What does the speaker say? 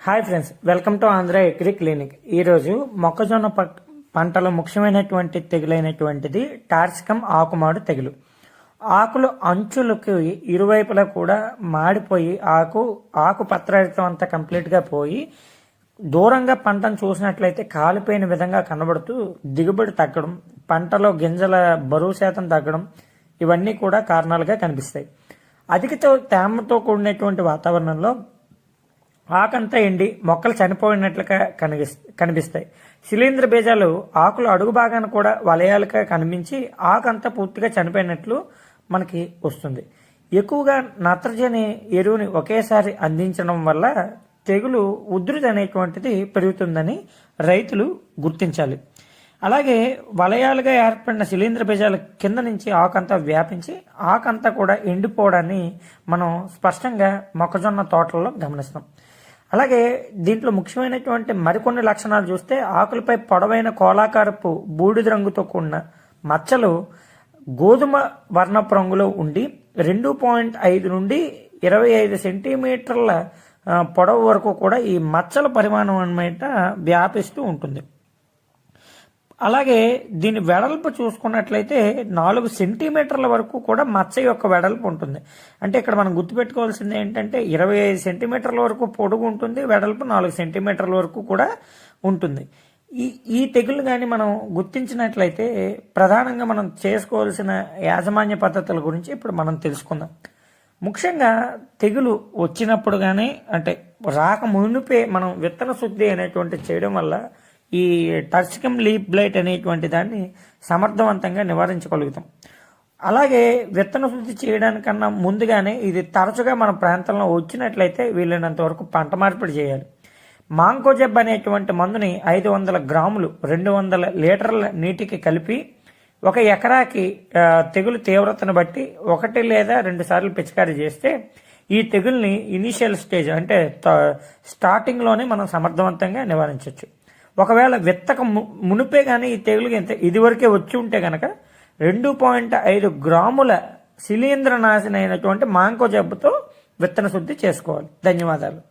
Hi friends welcome to Andhra agri clinic. ఈరోజు మొక్కజొన్న ప- పంటలో ముఖ్యమైనటువంటి తెగులైనటువంటిది టార్సికం ఆకుమాడు తెగులు. ఆకులు అంచులకు ఇరువైపులా కూడా మాడిపోయి ఆకు ఆకు పత్రహితం అంతా కంప్లీట్గా పోయి దూరంగా పంటను చూసినట్లయితే కాలిపోయిన విధంగా కనబడుతూ దిగుబడి తగ్గడం పంటలో గింజల బరువు శాతం తగ్గడం ఇవన్నీ కూడా కారణాలుగా కనిపిస్తాయి. అధిక తేమతో కూడినటువంటి వాతావరణంలో ఆకంతా ఎండి మొక్కలు చనిపోయినట్లుగా కనిగిస్ కనిపిస్తాయి. శిలీంద్ర బీజాలు ఆకులు అడుగు భాగాన కూడా వలయాలుగా కనిపించి ఆకంతా పూర్తిగా చనిపోయినట్లు మనకి వస్తుంది. ఎక్కువగా నత్రజని ఎరువుని ఒకేసారి అందించడం వల్ల తెగులు ఉధృతి అనేటువంటిది పెరుగుతుందని రైతులు గుర్తించాలి. అలాగే వలయాలుగా ఏర్పడిన శిలీంద్ర బీజాల కింద నుంచి ఆకంతా వ్యాపించి ఆకంతా కూడా ఎండిపోవడాన్ని మనం స్పష్టంగా మొక్కజొన్న తోటల్లో గమనిస్తాం. అలాగే దీంట్లో ముఖ్యమైనటువంటి మరికొన్ని లక్షణాలు చూస్తే ఆకులపై పొడవైన కోలాకారపు బూడిద రంగుతో కూడిన మచ్చలు గోధుమ వర్ణపు రంగులో ఉండి రెండు పాయింట్ ఐదు నుండి ఇరవై ఐదు సెంటీమీటర్ల పొడవు వరకు కూడా ఈ మచ్చల పరిమాణం అనమాట వ్యాపిస్తూ ఉంటుంది. అలాగే దీని వెడల్పు చూసుకున్నట్లయితే నాలుగు సెంటీమీటర్ల వరకు కూడా మచ్చ యొక్క వెడల్పు ఉంటుంది. అంటే ఇక్కడ మనం గుర్తుపెట్టుకోవాల్సింది ఏంటంటే ఇరవై ఐదు సెంటీమీటర్ల వరకు పొడుగు ఉంటుంది వెడల్పు నాలుగు సెంటీమీటర్ల వరకు కూడా ఉంటుంది. ఈ ఈ తెగులు కానీ మనం గుర్తించినట్లయితే ప్రధానంగా మనం చేసుకోవాల్సిన యాజమాన్య పద్ధతుల గురించి ఇప్పుడు మనం తెలుసుకుందాం. ముఖ్యంగా తెగులు వచ్చినప్పుడు కానీ అంటే రాక మునిపే మనం విత్తన శుద్ధి అనేటువంటి చేయడం వల్ల ఈ టర్సికం లీప్ బ్లైట్ అనేటువంటి దాన్ని సమర్థవంతంగా నివారించగలుగుతాం. అలాగే విత్తన శుద్ధి చేయడానికన్నా ముందుగానే ఇది తరచుగా మన ప్రాంతంలో వచ్చినట్లయితే వీలైనంత వరకు పంట మార్పిడి చేయాలి. మాంకోజెబ్ అనేటువంటి మందుని ఐదు వందల గ్రాములు రెండు వందల లీటర్ల నీటికి కలిపి ఒక ఎకరాకి తెగులు తీవ్రతను బట్టి ఒకటి లేదా రెండు సార్లు పిచికారీ చేస్తే ఈ తెగుల్ని ఇనీషియల్ స్టేజ్ అంటే త- స్టార్టింగ్లోనే మనం సమర్థవంతంగా నివారించవచ్చు ఒకవేళ విత్తక ము- మునిపే కానీ ఈ తెగులు ఎంత ఇదివరకే వచ్చి ఉంటే కనుక రెండు పాయింట్ ఐదు గ్రాముల శిలీంద్రనాశనైనటువంటి మాంకో జబ్బుతో విత్తన శుద్ధి చేసుకోవాలి. ధన్యవాదాలు.